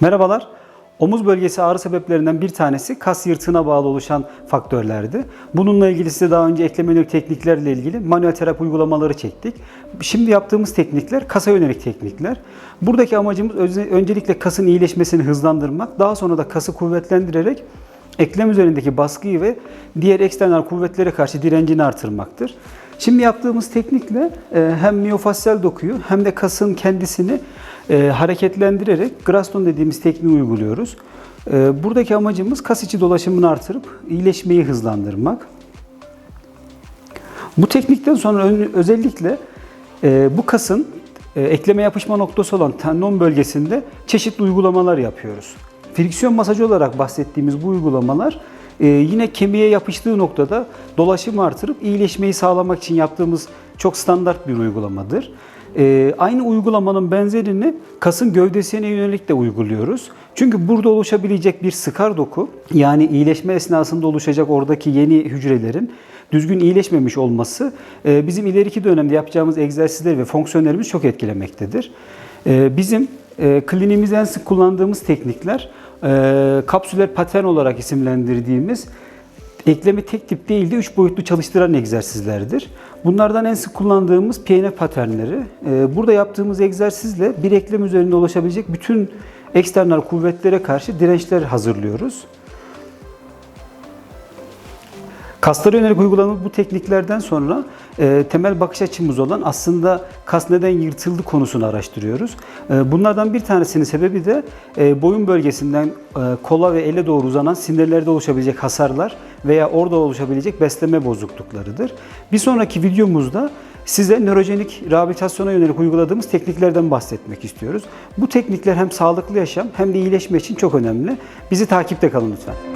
Merhabalar. Omuz bölgesi ağrı sebeplerinden bir tanesi kas yırtığına bağlı oluşan faktörlerdi. Bununla ilgili size daha önce ekleme yönelik tekniklerle ilgili manuel terapi uygulamaları çektik. Şimdi yaptığımız teknikler kasa yönelik teknikler. Buradaki amacımız öncelikle kasın iyileşmesini hızlandırmak, daha sonra da kası kuvvetlendirerek eklem üzerindeki baskıyı ve diğer eksternal kuvvetlere karşı direncini artırmaktır. Şimdi yaptığımız teknikle e, hem miyofasyal dokuyu hem de kasın kendisini e, hareketlendirerek Graston dediğimiz tekniği uyguluyoruz. E, buradaki amacımız kas içi dolaşımını artırıp iyileşmeyi hızlandırmak. Bu teknikten sonra özellikle bu kasın ekleme yapışma noktası olan tendon bölgesinde çeşitli uygulamalar yapıyoruz. Friksiyon masajı olarak bahsettiğimiz bu uygulamalar e, yine kemiğe yapıştığı noktada dolaşımı artırıp iyileşmeyi sağlamak için yaptığımız çok standart bir uygulamadır. E, aynı uygulamanın benzerini kasın gövdesine yönelik de uyguluyoruz. Çünkü burada oluşabilecek bir sıkar doku yani iyileşme esnasında oluşacak oradaki yeni hücrelerin düzgün iyileşmemiş olması e, bizim ileriki dönemde yapacağımız egzersizleri ve fonksiyonlarımızı çok etkilemektedir. E, Bizim e, kliniğimizde en sık kullandığımız teknikler e, kapsüler patern olarak isimlendirdiğimiz eklemi tek tip değil de üç boyutlu çalıştıran egzersizlerdir. Bunlardan en sık kullandığımız PNF paternleri. E, Burada yaptığımız egzersizle bir eklem üzerinde oluşabilecek bütün eksternal kuvvetlere karşı dirençler hazırlıyoruz. Kaslara yönelik uyguladığımız bu tekniklerden sonra e, temel bakış açımız olan aslında kas neden yırtıldı konusunu araştırıyoruz. E, bunlardan bir tanesinin sebebi de e, boyun bölgesinden e, kola ve ele doğru uzanan sinirlerde oluşabilecek hasarlar veya orada oluşabilecek besleme bozukluklarıdır. Bir sonraki videomuzda size nörojenik rehabilitasyona yönelik uyguladığımız tekniklerden bahsetmek istiyoruz. Bu teknikler hem sağlıklı yaşam hem de iyileşme için çok önemli. Bizi takipte kalın lütfen.